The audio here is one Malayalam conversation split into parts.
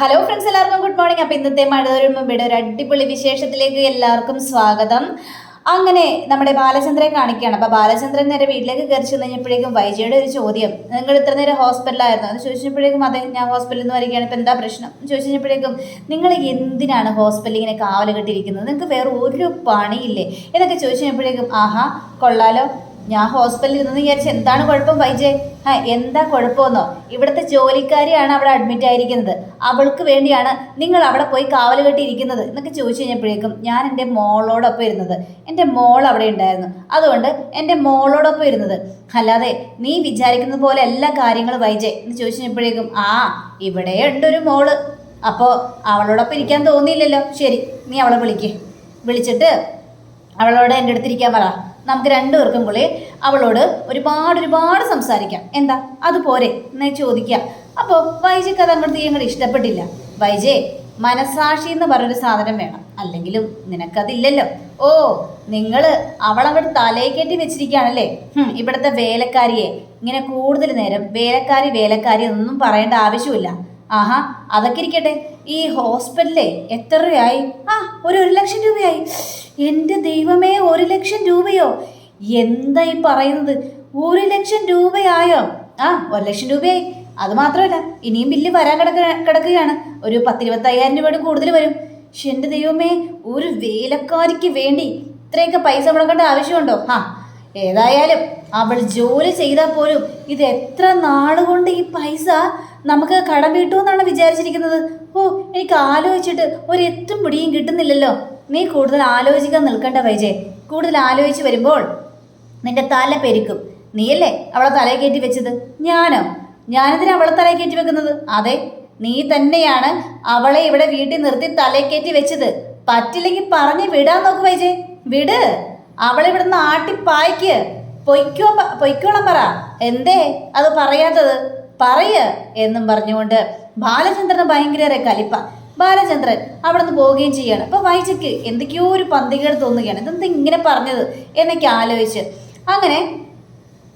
ഹലോ ഫ്രണ്ട്സ് എല്ലാവർക്കും ഗുഡ് മോർണിംഗ് അപ്പോൾ ഇന്നത്തെ മഴതൊരുമ്പയുടെ ഒരു അടിപൊളി വിശേഷത്തിലേക്ക് എല്ലാവർക്കും സ്വാഗതം. അങ്ങനെ നമ്മുടെ ബാലചന്ദ്രനെ കാണിക്കുകയാണ്. അപ്പോൾ ബാലചന്ദ്രൻ നേരെ വീട്ടിലേക്ക് കയറി ചെന്ന് കഴിഞ്ഞപ്പോഴേക്കും വൈജയുടെ ഒരു ചോദ്യം. നിങ്ങൾ ഇത്ര നേരം ഹോസ്പിറ്റലായിരുന്നു അത് ചോദിച്ചപ്പോഴേക്കും അതെ ഞാൻ ഹോസ്പിറ്റലിൽ നിന്ന് വരികയാണ്. ഇപ്പോൾ എന്താ പ്രശ്നം? ചോദിച്ചപ്പോഴേക്കും നിങ്ങൾ എന്തിനാണ് ഹോസ്പിറ്റലിൽ ഇങ്ങനെ കാവൽ കെട്ടിയിരിക്കുന്നത് നിങ്ങൾക്ക് വേറെ ഒരു പണിയില്ലേ? എന്നൊക്കെ ചോദിച്ചപ്പോഴേക്കും ആഹാ കൊള്ളാലോ. ഞാൻ ഹോസ്പിറ്റലിൽ ഇരുന്ന് വിചാരിച്ചു എന്താണ് കുഴപ്പം വൈജേ? ആ എന്താ കുഴപ്പമെന്നോ? ഇവിടുത്തെ ജോലിക്കാരിയാണ് അവിടെ അഡ്മിറ്റ് ആയിരിക്കുന്നത്. അവൾക്ക് വേണ്ടിയാണ് നിങ്ങൾ അവിടെ പോയി കാവൽ കെട്ടിയിരിക്കുന്നത് എന്നൊക്കെ ചോദിച്ചു കഴിഞ്ഞപ്പോഴേക്കും ഞാൻ എന്റെ മോളോടൊപ്പം ഇരുന്നത്. എന്റെ മോൾ അവിടെ ഉണ്ടായിരുന്നു. അതുകൊണ്ട് എന്റെ മോളോടൊപ്പം ഇരുന്നത്. അല്ലാതെ നീ വിചാരിക്കുന്നത് പോലെ എല്ലാ കാര്യങ്ങളും വൈജേ എന്ന് ചോദിച്ചു കഴിഞ്ഞപ്പോഴേക്കും ആ ഇവിടെ ഉണ്ടൊരു മോൾ. അപ്പോൾ അവളോടൊപ്പം ഇരിക്കാൻ തോന്നിയില്ലല്ലോ. ശരി നീ അവളെ വിളിക്കേ. വിളിച്ചിട്ട് അവളോട് എന്റെ അടുത്തിരിക്കാൻ പറ. നമുക്ക് രണ്ടുപേർക്കും കൂടി അവളോട് ഒരുപാട് ഒരുപാട് സംസാരിക്കാം. എന്താ? അതുപോരെ എന്നെ ചോദിക്കാം അപ്പോൾ വൈജയ്ക്ക് അത് അങ്ങോട്ട് അങ്ങോട്ട് ഇഷ്ടപ്പെട്ടില്ല. വൈജയ് മനസാക്ഷി എന്ന് പറഞ്ഞൊരു സാധനം വേണം. അല്ലെങ്കിലും നിനക്കതില്ലല്ലോ. ഓ നിങ്ങൾ അവളവിടെ തലയെ കെട്ടി വെച്ചിരിക്കുകയാണല്ലേ? ഇവിടുത്തെ വേലക്കാരിയെ. ഇങ്ങനെ കൂടുതൽ നേരം വേലക്കാരി വേലക്കാരി ഒന്നും പറയേണ്ട ആവശ്യമില്ല. ആഹാ അതൊക്കെ ഇരിക്കട്ടെ. ഈ ഹോസ്പിറ്റലേ എത്ര രൂപയായി ആ ഒരു ഒരു ലക്ഷം രൂപയായി. എന്റെ ദൈവമേ ഒരു ലക്ഷം രൂപയോ? എന്താ ഈ പറയുന്നത്? ഒരു ലക്ഷം രൂപയായോ? ആ ഒരു ലക്ഷം രൂപയായി. അത് മാത്രമല്ല ഇനിയും ബില്ല് വരാൻ കിടക്ക കിടക്കുകയാണ്. ഒരു പത്തിരുപത്തയ്യായിരം രൂപയുടെ കൂടുതൽ വരും. പക്ഷെ എന്റെ ദൈവമേ ഒരു വേലക്കാരിക്ക് വേണ്ടി ഇത്രയൊക്കെ പൈസ മുടക്കേണ്ട ആവശ്യമുണ്ടോ? ആ ഏതായാലും അവൾ ജോലി ചെയ്താൽ പോലും ഇത് എത്ര നാളുകൊണ്ട് ഈ പൈസ നമുക്ക് കടം വീട്ടുമെന്നാണ് വിചാരിച്ചിരിക്കുന്നത്? ഓ എനിക്ക് ആലോചിച്ചിട്ട് ഒരു എത്തും പിടിയും കിട്ടുന്നില്ലല്ലോ. നീ കൂടുതൽ ആലോചിക്കാൻ നിൽക്കണ്ട വൈജയ് കൂടുതൽ ആലോചിച്ച് വരുമ്പോൾ നിന്റെ തല പെരുക്കും. നീയല്ലേ അവളെ തലയിൽ കയറ്റി വെച്ചത്? ഞാനോ? ഞാനെന്തിനാ അവളെ തലയിൽ കയറ്റി വെക്കുന്നത്? അതെ നീ തന്നെയാണ് അവളെ ഇവിടെ വീട്ടിൽ നിർത്തി തലയിൽ കയറ്റി വെച്ചത്. പറ്റില്ലെങ്കിൽ പറഞ്ഞ് വിടാൻ നോക്ക് വൈജയ് വിട്. അവളെ ഇവിടുന്ന് ആട്ടി പായ്ക്ക്. പൊയ്ക്കോ പൊയ്ക്കോളം പറ. എന്തേ? അത് പറയാത്തത്. പറയ എന്നും പറഞ്ഞുകൊണ്ട് ബാലചന്ദ്രന് ഭയങ്കര കലിപ്പ. ബാലചന്ദ്രൻ അവിടെ നിന്ന് പോവുകയും ചെയ്യാണ്. അപ്പോൾ വൈജയ്ക്ക് എന്തൊക്കെയോ ഒരു പന്തികേട് തോന്നുകയാണ്. ഇതെന്ത് ഇങ്ങനെ പറഞ്ഞത് എന്നൊക്കെ ആലോചിച്ച്. അങ്ങനെ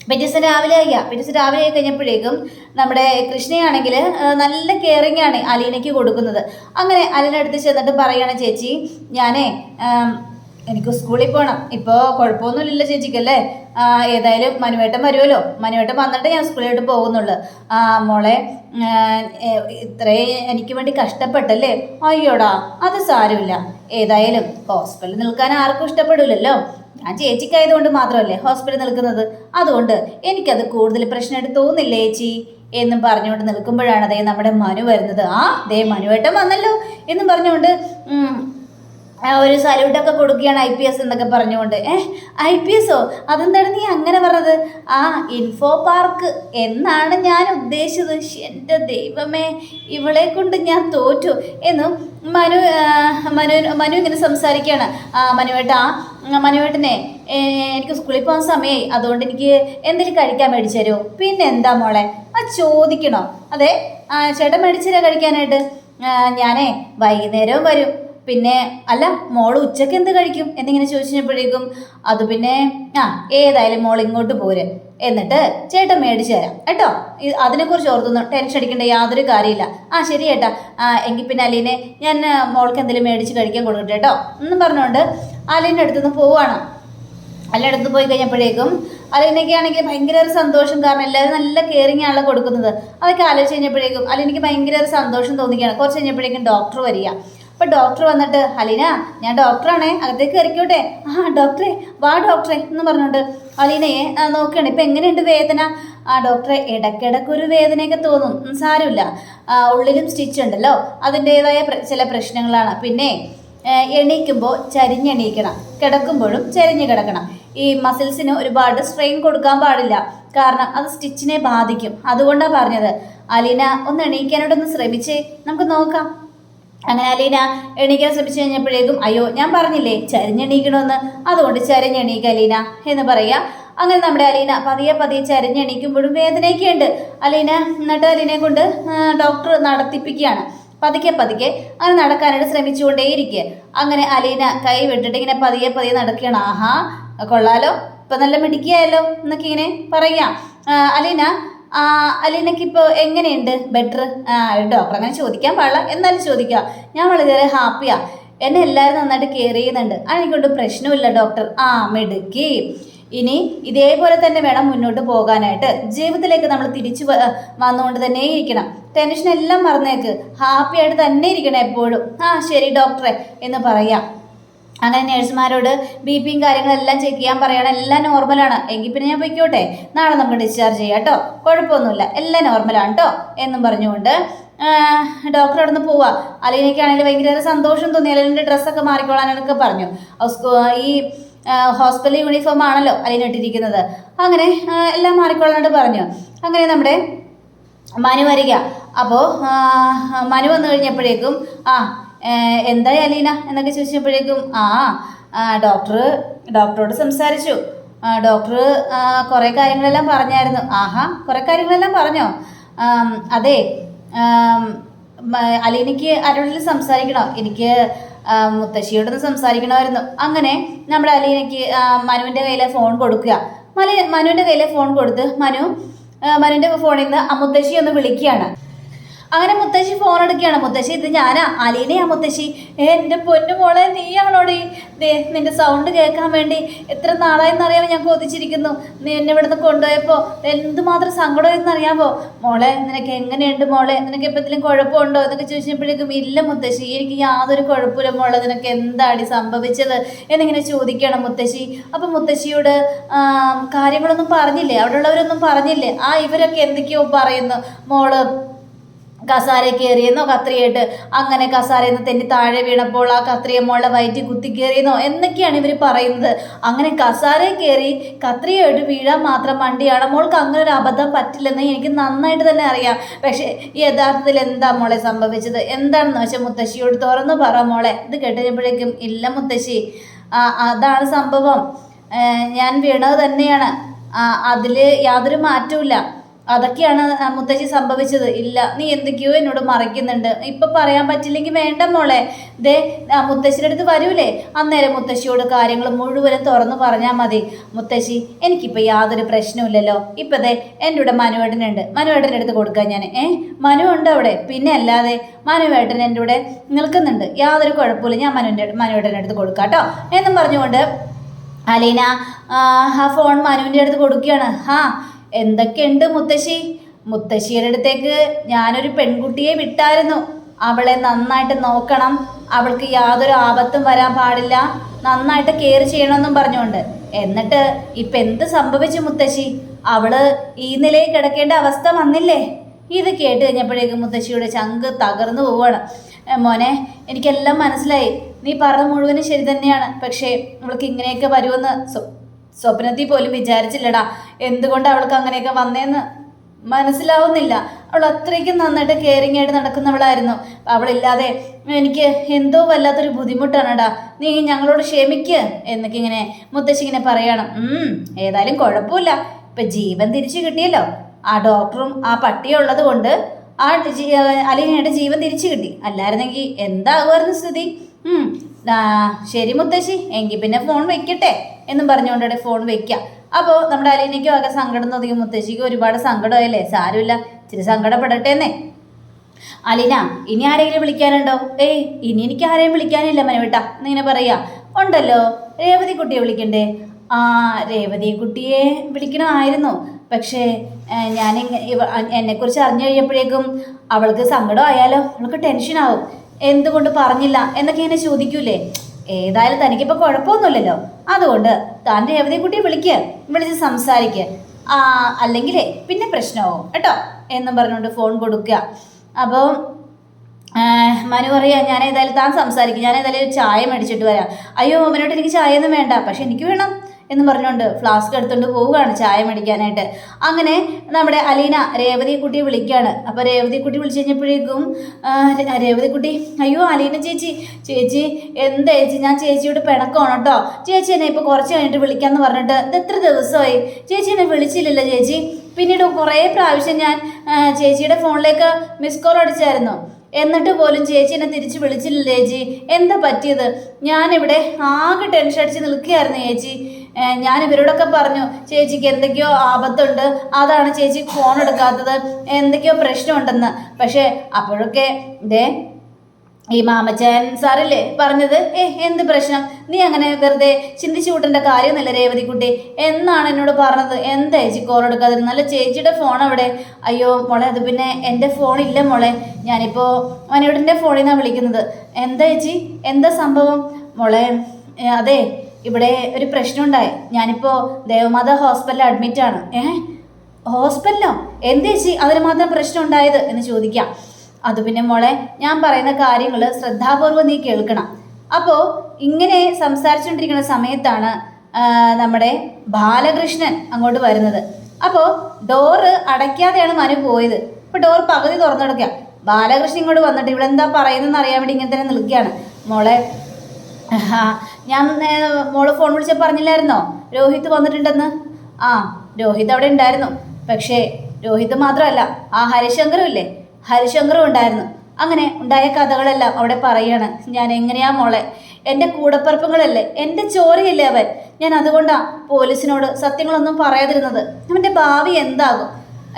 പിറ്റേ രാവിലെ ആയി. പിറ്റേ രാവിലെ ആയി കഴിഞ്ഞപ്പോഴേക്കും നമ്മുടെ കൃഷ്ണയാണെങ്കിൽ നല്ല കെയറിങ് ആണ് അലീനയ്ക്ക് കൊടുക്കുന്നത്. അങ്ങനെ അലീന അടുത്ത് ചെന്നിട്ട് പറയുകയാണ് ചേച്ചി ഞാനേ എനിക്ക് സ്കൂളിൽ പോകണം ഇപ്പോൾ കുഴപ്പമൊന്നുമില്ല ചേച്ചിക്കല്ലേ ഏതായാലും മനുവേട്ടൻ വരുമല്ലോ മനുവേട്ടൻ വന്നിട്ട് ഞാൻ സ്കൂളിലോട്ട് പോകുന്നുള്ളു. ആ മോളെ ഇത്രയും എനിക്ക് വേണ്ടി കഷ്ടപ്പെട്ടല്ലേ? അയ്യോടാ അത് സാരമില്ല. ഏതായാലും ഹോസ്പിറ്റലിൽ നിൽക്കാൻ ആർക്കും ഇഷ്ടപ്പെടില്ലല്ലോ ഞാൻ ചേച്ചിക്കായതുകൊണ്ട് മാത്രമല്ലേ ഹോസ്പിറ്റലിൽ നിൽക്കുന്നത്. അതുകൊണ്ട് എനിക്കത് കൂടുതൽ പ്രശ്നമായിട്ട് തോന്നില്ലേ ചേച്ചി? എന്നും പറഞ്ഞുകൊണ്ട് നിൽക്കുമ്പോഴാണ് അതേ നമ്മുടെ മനു വരുന്നത്. ആ ദേ മനുവേട്ടൻ വന്നല്ലോ. എന്നും പറഞ്ഞുകൊണ്ട് ഒരു സല്യൂട്ടൊക്കെ കൊടുക്കുകയാണ് ഐ പി എസ് എന്നൊക്കെ പറഞ്ഞുകൊണ്ട്. ഏ ഐ പി എസോ അതെന്താണ് നീ അങ്ങനെ പറഞ്ഞത്? ആ ഇൻഫോ പാർക്ക് എന്നാണ് ഞാൻ ഉദ്ദേശിച്ചത്. എന്റെ ദൈവമേ ഇവളെ കൊണ്ട് ഞാൻ തോറ്റു. എന്നും മനു മനു മനു ഇങ്ങനെ സംസാരിക്കുകയാണ്. ആ മനുവേട്ടാ മനുവേട്ടനെ എനിക്ക് സ്കൂളിൽ പോകാൻ സമയമായി അതുകൊണ്ട് എനിക്ക് എന്തെങ്കിലും കഴിക്കാൻ മേടിച്ചു തരുമോ? പിന്നെ എന്താ മോളെ? ആ ചോദിക്കണോ? അതെ ചേട്ടൻ മേടിച്ചു തരാം കഴിക്കാനായിട്ട്. ഞാനേ വൈകുന്നേരവും വരും. പിന്നെ അല്ല മോൾ ഉച്ചയ്ക്ക് എന്ത് കഴിക്കും? എന്നിങ്ങനെ ചോദിച്ചപ്പോഴേക്കും അത് പിന്നെ ആ ഏതായാലും മോൾ ഇങ്ങോട്ട് പോര്. എന്നിട്ട് ചേട്ടൻ മേടിച്ചു തരാം. കേട്ടോ? അതിനെക്കുറിച്ച് ഓർത്തൊന്നും ടെൻഷൻ അടിക്കേണ്ട യാതൊരു കാര്യമില്ല. ആ ശരി ചേട്ടാ. എങ്കിൽ പിന്നെ അലീനെ ഞാൻ മോൾക്ക് എന്തെങ്കിലും മേടിച്ച് കഴിക്കാൻ കൊടുക്കട്ടെ കേട്ടോ? എന്നും പറഞ്ഞുകൊണ്ട് അലീന്റെ അടുത്തുനിന്ന് പോവുകയാണ് അല്ല അടുത്ത് പോയി കഴിഞ്ഞപ്പോഴേക്കും അലീനയ്ക്ക് ആണെങ്കിൽ ഭയങ്കര ഒരു സന്തോഷം. കാരണം എല്ലാവരും നല്ല കെയറിങ് ആണല്ലോ കൊടുക്കുന്നത്. അതൊക്കെ ആലോചിച്ച് കഴിഞ്ഞപ്പോഴേക്കും അലീനയ്ക്ക് ഭയങ്കര ഒരു സന്തോഷം തോന്നിക്കുകയാണ്. കുറച്ച് കഴിഞ്ഞപ്പോഴേക്കും ഡോക്ടർ വരിക. അപ്പോൾ ഡോക്ടർ വന്നിട്ട് അലീന ഞാൻ ഡോക്ടറാണേ അകത്തേക്ക് കയറിക്കോട്ടെ? ആ ഡോക്ടറെ വാ ഡോക്ടറെ എന്ന് പറഞ്ഞോണ്ട്. അലീനയെ നോക്കുകയാണ് ഇപ്പം എങ്ങനെയുണ്ട് വേദന? ആ ഡോക്ടറെ ഇടയ്ക്കിടയ്ക്ക് ഒരു വേദനയൊക്കെ തോന്നും. സാരമില്ല. ഉള്ളിലും സ്റ്റിച്ച് ഉണ്ടല്ലോ. അതിന്റേതായ ചില പ്രശ്നങ്ങളാണ്. പിന്നെ എണീക്കുമ്പോൾ ചരിഞ്ഞെണീക്കണം കിടക്കുമ്പോഴും ചരിഞ്ഞ് കിടക്കണം. ഈ മസിൽസിന് ഒരുപാട് സ്ട്രെയിൻ കൊടുക്കാൻ പാടില്ല. കാരണം അത് സ്റ്റിച്ചിനെ ബാധിക്കും. അതുകൊണ്ടാണ് പറഞ്ഞത്. അലീന ഒന്ന് എണീക്കാനായിട്ടൊന്ന് ശ്രമിച്ചേ. നമുക്ക് നോക്കാം. അങ്ങനെ അലീന എണീക്കാൻ ശ്രമിച്ചു കഴിഞ്ഞപ്പോഴേക്കും അയ്യോ ഞാൻ പറഞ്ഞില്ലേ ചരിഞ്ഞെണീക്കണമെന്ന് അതുകൊണ്ട് ചരിഞ്ഞെണീക്ക അലീന എന്ന് പറയാ. അങ്ങനെ നമ്മുടെ അലീന പതിയെ പതിയെ ചരിഞ്ഞെണീക്കുമ്പോഴും വേദനയൊക്കെ ഉണ്ട് അലീന എന്നിട്ട് അലീനെ കൊണ്ട് ഡോക്ടർ നടത്തിപ്പിക്കുകയാണ്. പതുക്കെ പതുക്കെ അങ്ങനെ നടക്കാനായിട്ട് ശ്രമിച്ചുകൊണ്ടേയിരിക്കുക അങ്ങനെ അലീന കൈ വിട്ടിട്ട് ഇങ്ങനെ പതിയെ പതിയെ നടക്കുകയാണ്. ആഹാ കൊള്ളാലോ ഇപ്പം നല്ല മിടുക്കിയായല്ലോ എന്നൊക്കെ ഇങ്ങനെ പറയാം. അലീന അലീനയ്ക്ക് ഇപ്പോൾ എങ്ങനെയുണ്ട്? ബെറ്റർ ആ ഡോക്ടർ അങ്ങനെ ചോദിക്കാൻ പാടില്ല. എന്നാലും ചോദിക്കുക ഞാൻ വളരെ ഹാപ്പിയാ എന്നെ എല്ലാവരും നന്നായിട്ട് കെയർ ചെയ്യുന്നുണ്ട്. അതിനെക്കൊണ്ട് പ്രശ്നമില്ല ഡോക്ടർ ആ മെടുക്കി. ഇനി ഇതേപോലെ തന്നെ വേണം മുന്നോട്ട് പോകാനായിട്ട്. ജീവിതത്തിലേക്ക് നമ്മൾ തിരിച്ചു വന്നുകൊണ്ട് തന്നെ ഇരിക്കണം. ടെൻഷൻ എല്ലാം മറന്നേക്ക്. ഹാപ്പിയായിട്ട് തന്നെ ഇരിക്കണം എപ്പോഴും. ആ ശരി ഡോക്ടറെ എന്ന് പറയാം. അങ്ങനെ നേഴ്സുമാരോട് ബി പിയും കാര്യങ്ങളെല്ലാം ചെക്ക് ചെയ്യാൻ പറയണം. എല്ലാം നോർമലാണ് എങ്കിൽ പിന്നെ ഞാൻ പൊയ്ക്കോട്ടെ. നാളെ നമുക്ക് ഡിസ്ചാർജ് ചെയ്യാം കേട്ടോ കുഴപ്പമൊന്നുമില്ല. എല്ലാം നോർമലാണ് കേട്ടോ എന്നും പറഞ്ഞുകൊണ്ട് ഡോക്ടർ അവിടെ നിന്ന് പോവാ. അലീനയ്ക്കാണെങ്കിൽ ഭയങ്കര സന്തോഷം തോന്നി. അലീനന്റെ ഡ്രസ്സൊക്കെ മാറിക്കോളാനൊക്കെ പറഞ്ഞു. ഈ ഹോസ്പിറ്റൽ യൂണിഫോം ആണല്ലോ അലീന ഇട്ടിരിക്കുന്നത്. അങ്ങനെ എല്ലാം മാറിക്കോളാനായിട്ട് പറഞ്ഞു. അങ്ങനെ നമ്മുടെ മനു വരിക. അപ്പോൾ മനു വന്നു കഴിഞ്ഞപ്പോഴേക്കും ആ എന്തായി അലീന? എന്നൊക്കെ ചോദിച്ചപ്പോഴേക്കും ആ ഡോക്ടർ ഡോക്ടറോട് സംസാരിച്ചു. ഡോക്ടർ കുറേ കാര്യങ്ങളെല്ലാം പറഞ്ഞായിരുന്നു. ആഹാ കുറേ കാര്യങ്ങളെല്ലാം പറഞ്ഞോ? അതെ അലീനയ്ക്ക് ആരോടെങ്കിലും സംസാരിക്കണോ? എനിക്ക് മുത്തശ്ശിയോടൊന്ന് സംസാരിക്കണമായിരുന്നു. അങ്ങനെ നമ്മുടെ അലീനയ്ക്ക് മനുവിന്റെ കയ്യിലെ ഫോൺ കൊടുക്കുക. മലി മനുവിന്റെ കയ്യിലെ ഫോൺ കൊടുത്ത് മനു മനുവിന്റെ ഫോണിൽ നിന്ന് അമുത്തശ്ശി മുത്തശ്ശി ഒന്ന് വിളിക്കുകയാണ്. അങ്ങനെ മുത്തശ്ശി ഫോൺ എടുക്കുകയാണ്. മുത്തശ്ശി ഇത് ഞാനാ. അലീനയാ മുത്തശ്ശി. ഏ എന്റെ പൊന്നു മോളെ നീയാണോടി ദേ നിന്റെ സൗണ്ട് കേൾക്കാൻ വേണ്ടി എത്ര നാളായെന്നറിയാമോ ഞാൻ കൊതിച്ചിരിക്കുന്നു. നീ എന്നെ ഇവിടുന്ന് കൊണ്ടുപോയപ്പോൾ എന്തുമാത്രം സങ്കടമായെന്ന് അറിയാമോ മോളെ നിനക്ക് എങ്ങനെയുണ്ട് മോളെ? നിനക്ക് എപ്പോഴെങ്കിലും കുഴപ്പമുണ്ടോ? എന്നൊക്കെ ചോദിച്ചപ്പോഴേക്കും ഇല്ല മുത്തശ്ശി എനിക്ക് യാതൊരു കുഴപ്പമില്ല മോളെ. നിനക്ക് എന്താടി സംഭവിച്ചത്? എന്നിങ്ങനെ ചോദിക്കണം മുത്തശ്ശി. അപ്പം മുത്തശ്ശിയോട് കാര്യങ്ങളൊന്നും പറഞ്ഞില്ലേ? അവിടെയുള്ളവരൊന്നും പറഞ്ഞില്ലേ? ആ ഇവരൊക്കെ എന്തൊക്കെയോ പറയുന്നു. മോൾ കസാര കയറിയെന്നോ കത്രിയായിട്ട് അങ്ങനെ കസാരയിൽ നിന്ന് തെന്നി താഴെ വീണപ്പോൾ ആ കത്രിയ മോളെ വയറ്റി കുത്തി കയറിയെന്നോ എന്നൊക്കെയാണ് ഇവർ പറയുന്നത്. അങ്ങനെ കസാര കയറി കത്രിയായിട്ട് വീഴാൻ മാത്രം വണ്ടിയാണ് മോൾക്ക് അങ്ങനെ ഒരു അബദ്ധം പറ്റില്ലെന്ന് എനിക്ക് നന്നായിട്ട് തന്നെ അറിയാം. പക്ഷേ യഥാർത്ഥത്തിൽ എന്താ മോളെ സംഭവിച്ചത്? എന്താണെന്ന് വെച്ചാൽ മുത്തശ്ശിയോട് തുറന്നു പറ മോളെ. ഇത് കേട്ടുകഴിഞ്ഞപ്പോഴേക്കും ഇല്ല മുത്തശ്ശി അതാണ് സംഭവം. ഞാൻ വീണത് തന്നെയാണ്. അതിൽ യാതൊരു മാറ്റവും അതൊക്കെയാണ് മുത്തശ്ശി സംഭവിച്ചത്. ഇല്ല നീ എന്തൊക്കെയോ എന്നോട് മറയ്ക്കുന്നുണ്ട്. ഇപ്പൊ പറയാൻ പറ്റില്ലെങ്കിൽ വേണ്ട മോളെ. ദേ മുത്തശ്ശിയുടെ അടുത്ത് വരൂലേ? അന്നേരം മുത്തശ്ശിയോട് കാര്യങ്ങൾ മുഴുവനും തുറന്നു പറഞ്ഞാൽ മതി. മുത്തശ്ശി എനിക്കിപ്പോൾ യാതൊരു പ്രശ്നമില്ലല്ലോ ഇപ്പം ദേ എന്റെ കൂടെ മനുവേട്ടനുണ്ട്. മനുവേട്ടന്റെ അടുത്ത് കൊടുക്കാൻ ഞാൻ. ഏ? മനു ഉണ്ട് അവിടെ? പിന്നെ അല്ലാതെ മനുവേട്ടൻ എന്റെ കൂടെ നിൽക്കുന്നുണ്ട്. യാതൊരു കുഴപ്പമില്ല ഞാൻ മനുവിന്റെ മനുവേട്ടന്റെ അടുത്ത് കൊടുക്കാം കേട്ടോ. എന്നും പറഞ്ഞുകൊണ്ട് അലീന ആ ഫോൺ മനുവിന്റെ അടുത്ത് കൊടുക്കുകയാണ്. ആ എന്തൊക്കെയുണ്ട് മുത്തശ്ശി? മുത്തശ്ശിയുടെ അടുത്തേക്ക് ഞാനൊരു പെൺകുട്ടിയെ വിട്ടായിരുന്നു. അവളെ നന്നായിട്ട് നോക്കണം. അവൾക്ക് യാതൊരു ആപത്തും വരാൻ പാടില്ല. നന്നായിട്ട് കെയർ ചെയ്യണമെന്നും പറഞ്ഞുകൊണ്ട്. എന്നിട്ട് ഇപ്പം എന്ത് സംഭവിച്ചു മുത്തശ്ശി? അവൾ ഈ നിലയിൽ കിടക്കേണ്ട അവസ്ഥ വന്നില്ലേ? ഇത് കേട്ട് കഴിഞ്ഞപ്പോഴേക്കും മുത്തശ്ശിയുടെ ചങ്ക് തകർന്നു പോവാണ് "ഏ, മോനെ എനിക്കെല്ലാം മനസ്സിലായി. നീ പറഞ്ഞ മുഴുവനും ശരി തന്നെയാണ്. പക്ഷേ അവൾക്ക് ഇങ്ങനെയൊക്കെ വരുമെന്ന് സ്വപ്നത്തിൽ പോലും വിചാരിച്ചില്ലടാ. എന്തുകൊണ്ട് അവൾക്ക് അങ്ങനെയൊക്കെ വന്നേന്ന് മനസ്സിലാവുന്നില്ല. അവൾ അത്രയ്ക്കും നന്നായിട്ട് കെയറിങ് ആയിട്ട് നടക്കുന്നവളായിരുന്നു. അവളില്ലാതെ എനിക്ക് എന്തോ വല്ലാത്തൊരു ബുദ്ധിമുട്ടാണടാ. നീ ഞങ്ങളോട് ക്ഷമിക്ക് എന്നൊക്കെ ഇങ്ങനെ മുത്തശ്ശി ഇങ്ങനെ പറയണം. ഏതായാലും കുഴപ്പമില്ല. ഇപ്പം ജീവൻ തിരിച്ചു കിട്ടിയല്ലോ. ആ ഡോക്ടറും ആ പട്ടിയും ഉള്ളത് കൊണ്ട് ആ അലീനയുടെ ജീവൻ തിരിച്ചു കിട്ടി. അല്ലായിരുന്നെങ്കിൽ എന്താകുമായിരുന്നു സ്ഥിതി? ശരി മുത്തശ്ശി എങ്കിൽ പിന്നെ ഫോൺ വെക്കട്ടെ എന്നും പറഞ്ഞുകൊണ്ട് ഫോൺ വെക്കാം. അപ്പോൾ നമ്മുടെ അലീനയ്ക്കും ആകെ സങ്കടം തോന്നി മുത്തശ്ശിക്ക് ഒരുപാട് സങ്കടമായല്ലേ? സാരമില്ല ഇച്ചിരി സങ്കടപ്പെടട്ടെ എന്നേ അലീന ഇനി ആരെങ്കിലും വിളിക്കാനുണ്ടോ? ഏയ് ഇനി എനിക്ക് ആരെയും വിളിക്കാനില്ല മനവിട്ട. എന്നിങ്ങനെ പറയാ. ഉണ്ടല്ലോ രേവതി കുട്ടിയെ വിളിക്കണ്ടേ? ആ രേവതി കുട്ടിയെ വിളിക്കണമായിരുന്നു. പക്ഷേ ഞാൻ എന്നെക്കുറിച്ച് അറിഞ്ഞു കഴിഞ്ഞപ്പോഴേക്കും അവൾക്ക് സങ്കടമായാലോ? അവൾക്ക് ടെൻഷനാവും എന്തുകൊണ്ട് പറഞ്ഞില്ല എന്നൊക്കെ എന്നെ ചോദിക്കൂലേ? ഏതായാലും തനിക്കിപ്പോൾ കുഴപ്പമൊന്നുമില്ലല്ലോ. അതുകൊണ്ട് താൻ രേവതി കുട്ടിയെ വിളിക്കുക വിളിച്ച് സംസാരിക്കുക ആ അല്ലെങ്കിലേ പിന്നെ പ്രശ്നമാവും കേട്ടോ എന്നും പറഞ്ഞുകൊണ്ട് ഫോൺ കൊടുക്കുക. അപ്പോൾ മനു പറയാ ഞാൻ ഏതായാലും താൻ സംസാരിക്കും. ഞാൻ ഏതായാലും ചായ മേടിച്ചിട്ട് വരാം. അയ്യോ മോമനോട്ട് എനിക്ക് ചായ ഒന്നും വേണ്ട. പക്ഷെ എനിക്ക് വേണം. എന്ന് പറഞ്ഞുകൊണ്ട് ഫ്ലാസ്ക് എടുത്തുകൊണ്ട് പോവുകയാണ് ചായ മേടിക്കാനായിട്ട്. അങ്ങനെ നമ്മുടെ അലീന രേവതി കുട്ടിയെ വിളിക്കുകയാണ് അപ്പോൾ രേവതി കുട്ടി വിളിച്ചു കഴിഞ്ഞപ്പോഴേക്കും രേവതി കുട്ടി അയ്യോ അലീന ചേച്ചി ചേച്ചി എന്താ ചേച്ചി? ഞാൻ ചേച്ചിയോട് പിണക്കമാണ് കേട്ടോ. ചേച്ചി എന്നെ ഇപ്പോൾ കുറച്ച് കഴിഞ്ഞിട്ട് വിളിക്കാമെന്ന് പറഞ്ഞിട്ട് ഇത് എത്ര ദിവസമായി. ചേച്ചി എന്നെ വിളിച്ചില്ലല്ലോ ചേച്ചി. പിന്നീട് കുറേ പ്രാവശ്യം ഞാൻ ചേച്ചിയുടെ ഫോണിലേക്ക് മിസ് കോൾ അടിച്ചായിരുന്നു. എന്നിട്ട് പോലും ചേച്ചി എന്നെ തിരിച്ച് വിളിച്ചില്ല ചേച്ചി. എന്താ പറ്റിയത്? ഞാനിവിടെ ആകെ ടെൻഷൻ അടിച്ച് നിൽക്കുകയായിരുന്നു ചേച്ചി. ഞാൻ ഇവരോടൊക്കെ പറഞ്ഞു ചേച്ചിക്ക് എന്തൊക്കെയോ ആപത്തുണ്ട്. അതാണ് ചേച്ചി ഫോൺ എടുക്കാത്തത്. എന്തൊക്കെയോ പ്രശ്നമുണ്ടെന്ന്. പക്ഷേ അപ്പോഴൊക്കെ ദേ ഈ മാമച്ചൻ സാറില്ലേ പറഞ്ഞത് ഏ എന്ത് പ്രശ്നം? നീ അങ്ങനെ വെറുതെ ചിന്തിച്ചു കൂട്ടേണ്ട കാര്യമൊന്നുമില്ല രേവതിക്കുട്ടി എന്നാണ് എന്നോട് പറഞ്ഞത്? എന്താ ചേച്ചി കോൾ എടുക്കാതിരുന്നത്? നല്ല ചേച്ചിയുടെ ഫോൺ അവിടെ. അയ്യോ മോളെ അത് പിന്നെ എന്റെ ഫോൺ ഇല്ല മോളെ. ഞാനിപ്പോൾ മനോടിന്റെ ഫോണിൽ നിന്നാണ് വിളിക്കുന്നത്. എന്താ ചേച്ചി? എന്താ സംഭവം? മോളെ അതെ ഇവിടെ ഒരു പ്രശ്നം പ്രശ്നമുണ്ടായി. ഞാനിപ്പോൾ ദേവമാത ഹോസ്പിറ്റലിൽ അഡ്മിറ്റാണ് ഏ? ഹോസ്പിറ്റലോ? എന്ത് ചേച്ചി? അതിന് മാത്രം പ്രശ്നം ഉണ്ടായത് എന്ന് ചോദിക്കാം. അത് പിന്നെ മോളെ ഞാൻ പറയുന്ന കാര്യങ്ങൾ ശ്രദ്ധാപൂർവം നീ കേൾക്കണം. അപ്പോ ഇങ്ങനെ സംസാരിച്ചുകൊണ്ടിരിക്കുന്ന സമയത്താണ് നമ്മുടെ ബാലകൃഷ്ണൻ അങ്ങോട്ട് വരുന്നത്. അപ്പോ ഡോറ് അടയ്ക്കാതെയാണ് മനു പോയത്. അപ്പോൾ ഡോർ പകുതി തുറന്നെടുക്കുക. ബാലകൃഷ്ണൻ ഇങ്ങോട്ട് വന്നിട്ട് ഇവിടെ എന്താ പറയുന്നതെന്ന് അറിയാൻ വേണ്ടി ഇങ്ങനെ തന്നെ നിൽക്കുകയാണ്. മോളെ ഞാൻ മോൾ ഫോൺ വിളിച്ച പറഞ്ഞില്ലായിരുന്നോ? രോഹിത് വന്നിട്ടുണ്ടെന്ന്? ആ രോഹിത് അവിടെ ഉണ്ടായിരുന്നു. പക്ഷേ രോഹിത് മാത്രമല്ല ആ ഹരിശങ്കറും ഇല്ലേ? ഹരിശങ്കറും ഉണ്ടായിരുന്നു. അങ്ങനെ ഉണ്ടായ കഥകളെല്ലാം അവിടെ പറയാണ്. ഞാൻ എങ്ങനെയാ മോളെ? എന്റെ കൂടപ്പറപ്പുകളല്ലേ? എന്റെ ചോരയല്ലേ അവൻ? ഞാൻ അതുകൊണ്ടാ പോലീസിനോട് സത്യങ്ങളൊന്നും പറയാതിരുന്നത്. അവന്റെ ഭാവി എന്താകും?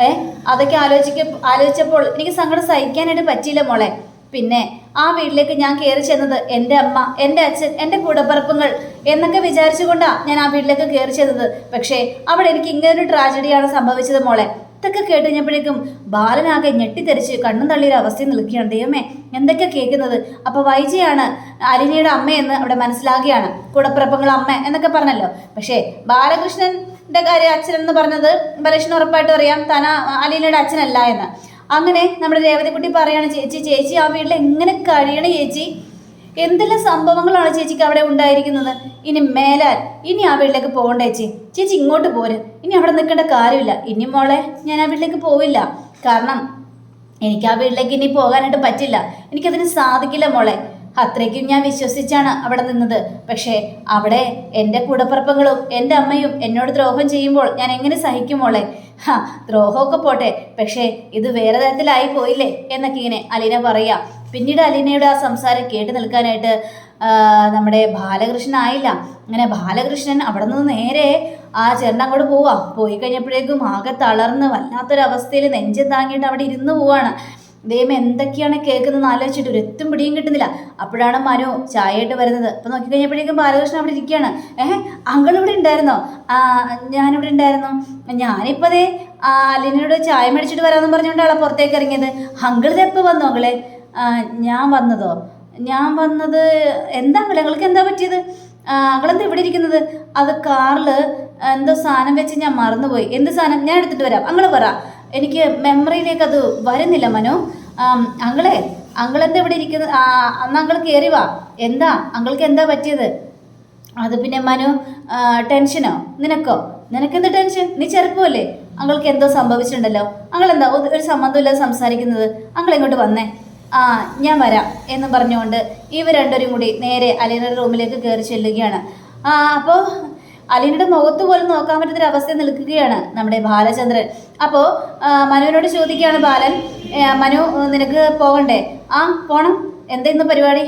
ഏ അതൊക്കെ ആലോചിക്ക ആലോചിച്ചപ്പോൾ എനിക്ക് സങ്കടം സഹിക്കാനായിട്ട് പറ്റിയില്ല മോളെ. പിന്നെ ആ വീട്ടിലേക്ക് ഞാൻ കയറി ചെന്നത് എന്റെ അമ്മ എന്റെ അച്ഛൻ എന്റെ കൂടപ്പറപ്പുകൾ എന്നൊക്കെ വിചാരിച്ചുകൊണ്ടാണ് ഞാൻ ആ വീട്ടിലേക്ക് കയറി ചെന്നത്. പക്ഷേ അവിടെ എനിക്ക് ഇങ്ങനൊരു ട്രാജഡിയാണ് സംഭവിച്ചത് മോളെ. ഇതൊക്കെ കേട്ട് കഴിഞ്ഞപ്പോഴേക്കും ബാലനാകെ ഞെട്ടിത്തെറിച്ച് കണ്ണും തള്ളിയൊരു അവസ്ഥയിൽ നിൽക്കുകയാണ്. ദൈവമേ എന്തൊക്കെ കേൾക്കുന്നത്? അപ്പോൾ വൈജയാണ് അലിനയുടെ അമ്മയെന്ന് അവിടെ മനസ്സിലാകുകയാണ്. കൂടപ്പിറപ്പങ്ങൾ അമ്മ എന്നൊക്കെ പറഞ്ഞല്ലോ. പക്ഷേ ബാലകൃഷ്ണന്റെ കാര്യം അച്ഛനെന്ന് പറഞ്ഞത് ബാലകൃഷ്ണൻ ഉറപ്പായിട്ട് അറിയാം. തന അലീനയുടെ അച്ഛനല്ല എന്ന്. അങ്ങനെ നമ്മുടെ രേവതിക്കുട്ടി പറയാണ് ചേച്ചി ചേച്ചി ആ വീട്ടിൽ എങ്ങനെ കഴിയണം ചേച്ചി? എന്തെല്ലാം സംഭവങ്ങളാണ് ചേച്ചിക്ക് അവിടെ ഉണ്ടായിരിക്കുന്നത്? ഇനി മേലാൽ ഇനി ആ വീട്ടിലേക്ക് പോകണ്ട ചേച്ചി. ചേച്ചി ഇങ്ങോട്ട് പോര്. ഇനി അവിടെ നിൽക്കേണ്ട കാര്യമില്ല. ഇനി മോളെ ഞാൻ ആ വീട്ടിലേക്ക് പോവില്ല. കാരണം എനിക്ക് ആ വീട്ടിലേക്ക് ഇനി പോകാനായിട്ട് പറ്റില്ല. എനിക്കതിന് സാധിക്കില്ല മോളെ. അത്രയ്ക്കും ഞാൻ വിശ്വസിച്ചാണ് അവിടെ നിന്നത്. പക്ഷേ അവിടെ എന്റെ കൂടപ്പറപ്പങ്ങളും എന്റെ അമ്മയും എന്നോട് ദ്രോഹം ചെയ്യുമ്പോൾ ഞാൻ എങ്ങനെ സഹിക്കുമോളെ ഹാ ദ്രോഹമൊക്കെ പോട്ടെ. പക്ഷേ ഇത് വേറെ തരത്തിലായി പോയില്ലേ? എന്നൊക്കെ ഇങ്ങനെ അലീന പറയാം. പിന്നീട് അലീനയുടെ ആ സംസാരം കേട്ട് നിൽക്കാനായിട്ട് നമ്മുടെ ബാലകൃഷ്ണൻ ആയില്ല. അങ്ങനെ ബാലകൃഷ്ണൻ അവിടെ നിന്ന് നേരെ ആ ചേട്ടൻ അങ്ങോട്ട് പോവാം. പോയി കഴിഞ്ഞപ്പോഴേക്കും ആകെ തളർന്ന് വല്ലാത്തൊരവസ്ഥയിൽ നെഞ്ചം താങ്ങിയിട്ട് അവിടെ ഇരുന്ന് പോവാണ്. ദൈവം എന്തൊക്കെയാണ് കേൾക്കുന്നത് ആലോചിച്ചിട്ട് ഒരു എത്തും പിടിയും കിട്ടുന്നില്ല. അപ്പോഴാണ് മനു ചായയായിട്ട് വരുന്നത്. അപ്പം നോക്കിക്കഴിഞ്ഞപ്പോഴേക്കും ബാലകൃഷ്ണൻ അവിടെ ഇരിക്കുകയാണ്. ഏഹ് അങ്കിൾ ഇവിടെ ഉണ്ടായിരുന്നോ? ഞാനിവിടെ ഉണ്ടായിരുന്നു. ഞാനിപ്പോൾ അതേ അലിനോട് ചായ മേടിച്ചിട്ട് വരാമെന്ന് പറഞ്ഞുകൊണ്ടാണ് പുറത്തേക്ക് ഇറങ്ങിയത്. അങ്കിൾ ഇത് എപ്പോൾ വന്നു അങ്ങളെ ഞാൻ വന്നതോ? ഞാൻ വന്നത് എന്താ അങ്ങളെ അങ്ങൾക്ക് എന്താ പറ്റിയത്? അങ്ങളെന്താ ഇവിടെ ഇരിക്കുന്നത്? അത് കാറിൽ എന്തോ സാധനം വെച്ച് ഞാൻ മറന്നുപോയി. എന്ത് സാധനം? ഞാൻ എടുത്തിട്ട് വരാം. അങ്ങൾ പറ. എനിക്ക് മെമ്മറിയിലേക്ക് അത് വരുന്നില്ല മനു. അങ്ങളെ അങ്ങളെന്താ ഇവിടെ ഇരിക്കുന്നത് അന്ന് അങ്ങൾ കയറി വാ. എന്താ? അങ്ങൾക്ക് എന്താ പറ്റിയത്? അത് പിന്നെ മനു ടെൻഷനോ? നിനക്കോ? നിനക്കെന്ത് ടെൻഷൻ? നീ ചെറുപ്പമല്ലേ? അങ്ങൾക്ക് എന്തോ സംഭവിച്ചിട്ടുണ്ടല്ലോ. അങ്ങൾ എന്താ ഒരു സംബന്ധമില്ലാതെ സംസാരിക്കുന്നത്? അങ്ങൾ ഇങ്ങോട്ട് വന്നേ. ആ ഞാൻ വരാം എന്ന് പറഞ്ഞുകൊണ്ട് ഇവർ രണ്ടുപേരും കൂടി നേരെ അലീനയുടെ റൂമിലേക്ക് കയറി ചെല്ലുകയാണ്. ആ അപ്പോൾ അലീനയുടെ മുഖത്ത് പോലും നോക്കാൻ പറ്റുന്ന അവസ്ഥ നിൽക്കുകയാണ് നമ്മുടെ ബാലചന്ദ്രൻ. അപ്പോൾ മനുവിനോട് ചോദിക്കുകയാണ് ബാലൻ മനു നിനക്ക് പോകണ്ടേ? ആ പോണം. എന്താ പരിപാടി?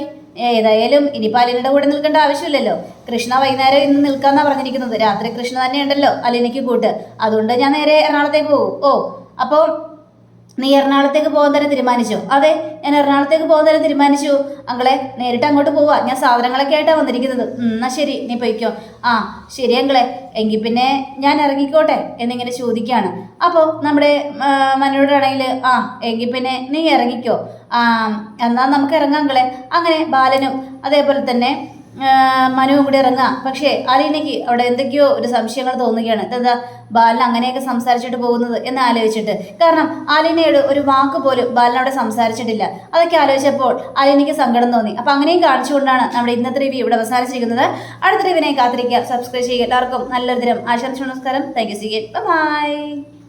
ഏതായാലും ഇനിയിപ്പോൾ അലീനയുടെ കൂടെ നിൽക്കേണ്ട ആവശ്യമില്ലല്ലോ. കൃഷ്ണ വൈകുന്നേരം ഇന്ന് നിൽക്കാന്നാ പറഞ്ഞിരിക്കുന്നത്. രാത്രി കൃഷ്ണ തന്നെ ഉണ്ടല്ലോ അലീനയ്ക്ക് കൂട്ട്. അതുകൊണ്ട് ഞാൻ നേരെ എറണാകുളത്തേക്ക് പോകും. ഓ അപ്പോൾ നീ എറണാകുളത്തേക്ക് പോകാൻ തന്നെ തീരുമാനിച്ചു. അതെ ഞാൻ എറണാകുളത്തേക്ക് പോകാൻ തന്നെ തീരുമാനിച്ചു. അങ്ങളെ നേരിട്ട് അങ്ങോട്ട് പോവാ. ഞാൻ സാധനങ്ങളൊക്കെ ആയിട്ടാണ് വന്നിരിക്കുന്നത്. എന്നാ ശരി നീ പൊയ്ക്കോ. ആ ശരി അങ്ങളെ എങ്കിൽ പിന്നെ ഞാൻ ഇറങ്ങിക്കോട്ടെ എന്നിങ്ങനെ ചോദിക്കുകയാണ് അപ്പോൾ നമ്മുടെ മനോടാണെങ്കിൽ ആ എങ്കിൽ പിന്നെ നീ ഇറങ്ങിക്കോ എന്നാൽ നമുക്ക് ഇറങ്ങാം അങ്ങളെ അങ്ങനെ ബാലനും അതേപോലെ തന്നെ മനുവും കൂടി ഇറങ്ങാം. പക്ഷേ അലീനയ്ക്ക് അവിടെ എന്തൊക്കെയോ ഒരു സംശയങ്ങൾ തോന്നുകയാണ്. എന്താ ബാലൻ അങ്ങനെയൊക്കെ സംസാരിച്ചിട്ട് പോകുന്നത് എന്ന് ആലോചിച്ചിട്ട്. കാരണം അലീനയോട് ഒരു വാക്ക് പോലും ബാലനോട് സംസാരിച്ചിട്ടില്ല. അതൊക്കെ ആലോചിച്ചപ്പോൾ അലീനയ്ക്ക് സങ്കടം തോന്നി. അപ്പം അങ്ങനെയും കാണിച്ചുകൊണ്ടാണ് നമ്മുടെ ഇന്നത്തെ റിവ്യൂ ഇവിടെ അവസാനിച്ചിരിക്കുന്നത്. അടുത്ത റിവിനെ കാത്തിരിക്കുക. സബ്സ്ക്രൈബ് ചെയ്യുക. എല്ലാവർക്കും നല്ലൊരു ദിനം. ആശംസ നമസ്കാരം. Thank you C by